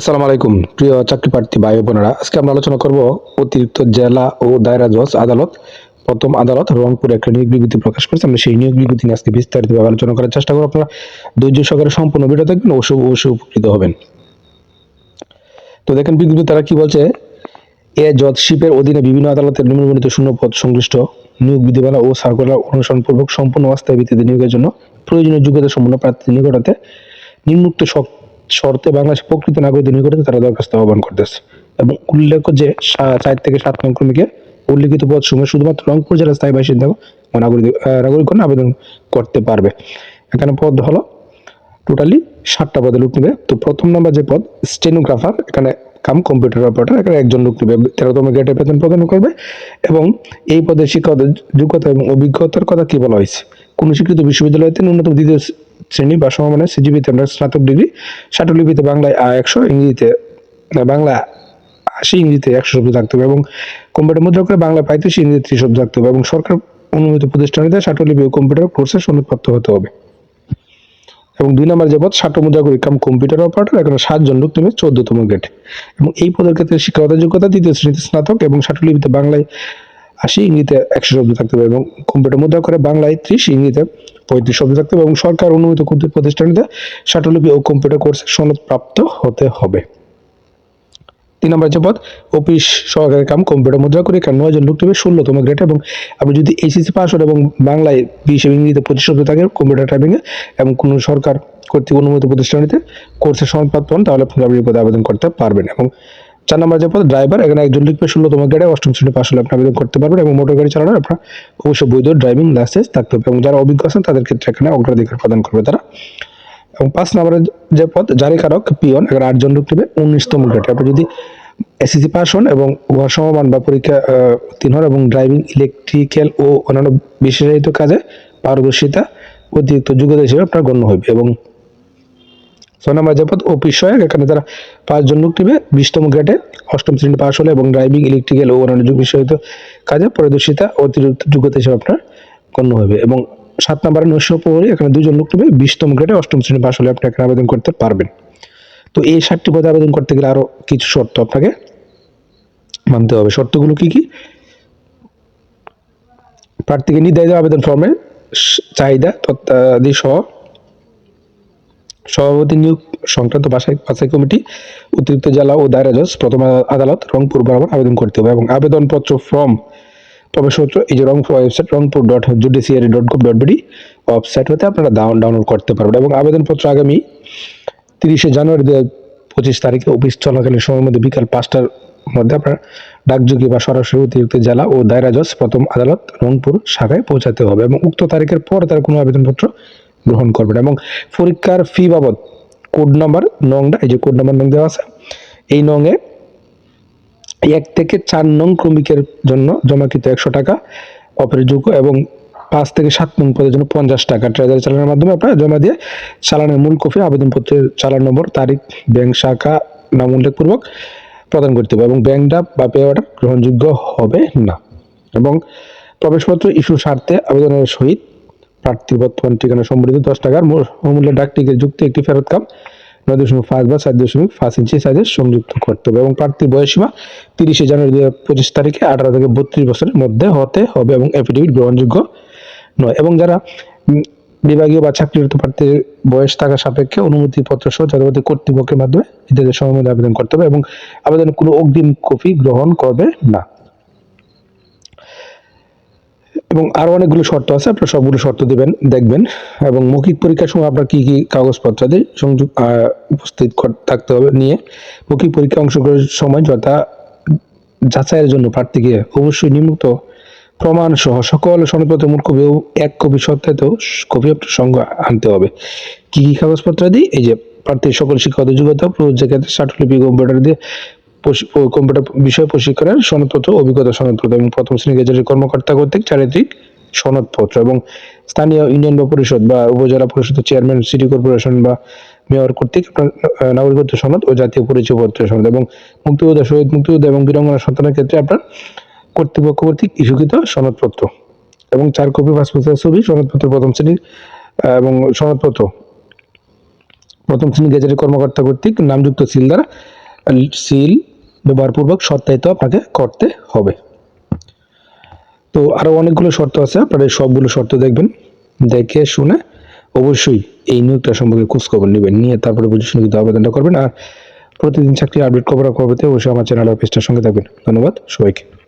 আসসালামু আলাইকুম, প্রিয় চাকরি প্রার্থী ভাই বোনেরা। আজকে আমরা আলোচনা করব অতিরিক্ত জেলা ও দায়রা জজ আদালত, প্রথম আদালত রংপুরে একটা নিয়োগ বিজ্ঞপ্তি প্রকাশ করেছে। আমরা সেই নিয়োগ বিজ্ঞপ্তি নিয়ে আজকে বিস্তারিতভাবে আলোচনা করার চেষ্টা করব। আপনারা ধৈর্য সহকারে সম্পূর্ণ ভিডিও দেখবেন অবশ্যই অবশ্যই উপকৃত হবেন। তো দেখেন বিজ্ঞপ্তি তারা কি বলছে, এ জজশিপের অধীনে বিভিন্ন আদালতের নিম্নবর্ণিত শূন্য পদ সংশ্লিষ্ট নিয়োগ বিধিমালা ও সার্কুলার অনুসরণপূর্বক সম্পূর্ণ অস্থায়ী ভিত্তিতে নিয়োগের জন্য প্রয়োজনীয় যোগ্যতা সম্পন্ন প্রার্থীদের নিকটাতে নিম্নোক্ত শক- শর্তে বাংলাদেশের প্রকৃত নাগরিকদের নিকটে তারা দরখাস্ত আহ্বান করতেছে। এবং উল্লেখ্য যে চার থেকে সাত নং ক্রমিকে উল্লিখিত পদ সময় শুধুমাত্র রংপুর জেলার স্থায়ী বাসিন্দা ও নাগরিক নাগরিকগণ আবেদন করতে পারবে। এখানে পদ হলো টোটালি ষাটটা পদে লোক নেবে। তো প্রথম নম্বর যে পদ, স্টেনোগ্রাফার, এখানে কাম কম্পিউটার অপারেটর, এখানে একজন লোক নেবে। তেরোতম গ্রেডের বেতন প্রদান করবে এবং এই পদের শিক্ষকদের যোগ্যতা এবং অভিজ্ঞতার কথা কি বলা হয়েছে? কোনো স্বীকৃত বিশ্ববিদ্যালয়তে ন্যূনতম দ্বিতীয় শ্রেণি বা সমমানের সিজিপিতে আমরা স্নাতক ডিগ্রি ষাটলিপিতে বাংলায় একশো, ইংরেজিতে বাংলা আশি, ইংরেজিতে একশো শব্দ থাকতে হবে এবং কম্পিউটার মুদ্রা করে বাংলা পঁয়ত্রিশ ইংরেজি ত্রিশ শব্দ থাকতে হবে এবং সরকার অনুমোদিত প্রতিষ্ঠানিতে ষাটলিপি ও কম্পিউটার কোর্সের সনদপ্রাপ্ত হতে হবে। এবং দুই নম্বর যে পদ ষাট মুদ্রা করি কাম কম্পিউটার অপারেটর এখানে সাতজন লোক নেবে, চোদ্দতম গ্রেড এবং এই পদের ক্ষেত্রে শিক্ষাগত যোগ্যতা, দ্বিতীয় শ্রেণীতে স্নাতক এবং ষাটলিপিতে বাংলায় আশি, ইংরেজিতে একশো শব্দ থাকতে হবে এবং কম্পিউটার মুদ্রা করে বাংলায় ত্রিশ, ইংরেজিতে পঁয়ত্রিশ শব্দ থাকতে হবে এবং সরকার অনুমোদিত কর্তৃক প্রতিষ্ঠানিতে ষাটলিপি ও কম্পিউটার কোর্সের সনদ প্রাপ্ত হতে হবে। তিন নম্বর যে পদ, অফিস সহকারী কাম, কম্পিউটার মুদ্রা করে এখানে নয় জন লোক নেবে ষোলোতম গ্রেড এবং আপনি যদি এইচএসসি পাস হন এবং বাংলায় বিশ এবং ইংরেজিতে পঁচিশ শব্দ থাকে কম্পিউটার টাইপিংয়ে এবং কোনো সরকার কর্তৃক অনুমোদিত প্রতিষ্ঠানিতে কোর্সের সনদপ্রাপ্ত হন, তাহলে আপনি আবেদন করতে পারবেন এবং চার নম্বর যে ড্রাইভার এখানে একজন লিখবে ষোলোতম গ্রেডে অষ্টম শ্রেণি পাস হলে আপনি আবেদন করতে পারবেন এবং মোটর গাড়ি চালানোর আপনার অবশ্যই বৈধ ড্রাইভিং লাইসেন্স থাকতে হবে এবং যারা অভিজ্ঞ আছেন, তাদের ক্ষেত্রে এখানে অগ্রাধিকার প্রদান করবে তারা। এবং পাঁচ নম্বরের যে পদ জারিকারক পিয়ন, এখানে আটজন লোক নেবে, উনিশতম গ্রেডে আপনি যদি এসএসসি পাস হন এবং সমমান বা পরীক্ষা উত্তীর্ণ হন এবং ড্রাইভিং ইলেকট্রিক্যাল ও অন্যান্য বিশেষায়িত কাজে পারদর্শিতা, অতিরিক্ত যোগ্যতা হিসেবে আপনার গণ্য হবে এবং ছয় নম্বর যে পদ অফিস সহায়ক এখানে তারা পাঁচজন লোক নেবে বিশতম গ্রেডে অষ্টম শ্রেণি পাস হলে এবং ড্রাইভিং ইলেকট্রিক্যাল ও অন্যান্য বিষয়িত কাজে পারদর্শিতা অতিরিক্ত যোগ্যতা হিসেবে আপনার গণ্য হবে। এবং সাত নম্বরে নৈশ প্রহরী, এখানে দুজন লোক নেবে বিশতম গ্রেডে অষ্টম শ্রেণি পাস হলে আপনি এখানে আবেদন করতে পারবেন। তো এই ষাটটি পদে আবেদন করতে গেলে আরও কিছু শর্ত আপনাকে মানতে হবে। শর্তগুলো কি কি? প্রার্থীকে নির্ধারিত আবেদন ফর্মে চাহিদা তথ্যাদি সহ সভাপতি নিয়োগ সংক্রান্ত বাছাই বাছাই কমিটি, অতিরিক্ত জেলা ও দায়রা জজ, প্রথম আদালত রংপুর বরাবর আবেদন করতে হবে এবং আবেদনপত্র ফর্ম প্রবেশপত্র এই যে Rangpur website, Rangpur dot judiciary dot gov dot BD website হতে আপনারা ডাউন ডাউনলোড করতে পারবেন এবং আবেদনপত্র আগামী তিরিশে জানুয়ারি দু পঁচিশ তারিখে অফিস চলাকালীন সময়ের মধ্যে বিকাল পাঁচটার মধ্যে আপনার ডাকযোগে বা সরাসরি অতিরিক্ত জেলা ও দায়রা জজ, প্রথম আদালত রংপুর শাখায় পৌঁছাতে হবে এবং উক্ত তারিখের পর তার কোনো আবেদনপত্র গ্রহণ করবে না এবং পরীক্ষার ফি বাবদ কোড নাম্বার নংটা এই যে কোড নাম্বার নং দেওয়া আছে, এই নংয়ে এক থেকে চার নং ক্রমিকের জন্য জমাকৃত একশো টাকা অপরিযোগ্য এবং পাঁচ থেকে সাত নং পদের জন্য পঞ্চাশ টাকা। ট্রেজারি চালানোর মাধ্যমে আপনারা জমা দিয়ে চালানের মূল কপি, আবেদনপত্রের চালান নম্বর, তারিখ, ব্যাংক শাখা, নাম উল্লেখপূর্বক প্রদান করতে হবে এবং ব্যাংক ডাব বা পে অর্ডার গ্রহণযোগ্য হবে না। এবং প্রবেশপত্র ইস্যু স্বার্থে আবেদনের সহিত প্রার্থীর বর্তমান ঠিকানা সম্বলিত দশ টাকার মূল- মূল্যের ডাক টিকিট যুক্ত একটি ফেরত কাম। নয় দশমিক পাঁচ বা চার দশমিক পাঁচ ইঞ্চি সাইজের সংযুক্ত করতে হবে এবং প্রার্থীর বয়সীমা তিরিশে জানুয়ারি হাজার পঁচিশ তারিখে আঠারো থেকে বত্রিশ বছরের মধ্যে হতে হবে এবং এফিডেভিট গ্রহণযোগ্য নয়। এবং যারা বিভাগীয় বা চাকরিরত প্রার্থীর বয়স থাকা সাপেক্ষে অনুমতিপত্র সহ যথাযথ কর্তৃপক্ষের মাধ্যমে ইত্যাদি মধ্যে আবেদন করতে হবে এবং আবেদনের কোনো অগ্রিম কপি গ্রহণ করবে না। এবং আরও অনেকগুলো শর্ত আছে, আপনারা সবগুলো শর্ত দিবেন, দেখবেন। এবং মৌখিক পরীক্ষার সময় আপনার কি কি কাগজপত্র দিয়ে সংযোগ উপস্থিত থাকতে হবে নিয়ে। মৌখিক পরীক্ষা অংশগ্রহণের সময় যথা যাচাইয়ের জন্য প্রার্থীকে অবশ্যই নিম্নত প্রমাণ সহ সকল সনদপত্রের মূল কপি এক কপি সত্যায়িত কপি আপনার সঙ্গে আনতে হবে। কি কি কাগজপত্র দিই এই যে প্রার্থীর সকল শিক্ষাগত যোগ্যতা, প্রযোজ্য ক্ষেত্রে সার্টিফিকেট কম্পিউটার দিয়ে কম্পিউটার বিষয় প্রশিক্ষণের সনদপত্র, অভিজ্ঞতা সনদপত্র এবং প্রথম শ্রেণি গেজেটের কর্মকর্তা কর্তৃক চারিত্রিক সনদপত্র এবং স্থানীয় ইউনিয়ন বা পরিষদ বা উপজেলা পরিষদের চেয়ারম্যান, সিটি কর্পোরেশন বা মেয়র কর্তৃক নাগরিকত্ব সনদ ও জাতীয় পরিচয়পত্রের সনদ এবং মুক্তিযোদ্ধা, শহীদ মুক্তিযোদ্ধা এবং বীরাঙ্গনা সন্তানের ক্ষেত্রে আপনার কর্তৃপক্ষ কর্তৃক ইস্যুকৃত সনদপত্র এবং চার কপি পাসপোর্ট ছবি, সনদপত্র প্রথম শ্রেণির এবং সনদপত্র প্রথম শ্রেণি গেজেটের কর্মকর্তা কর্তৃক নামযুক্ত সিল দ্বারা সিল ব্যবহারপূর্বক সত্যায়িত আপনাকে করতে হবে। তো আরও অনেকগুলো শর্ত আছে, আপনারা সবগুলো শর্ত দেখবেন, দেখে শুনে অবশ্যই এই নিয়োগটা সম্পর্কে খোঁজখবর নেবেন, নিয়ে তারপরে বুঝে শুনে কিন্তু আবেদনটা করবেন। আর প্রতিদিন চাকরি আপডেট খবর খবরতে অবশ্যই আমার চ্যানেল অফিসটার সঙ্গে থাকবেন। ধন্যবাদ সবাইকে।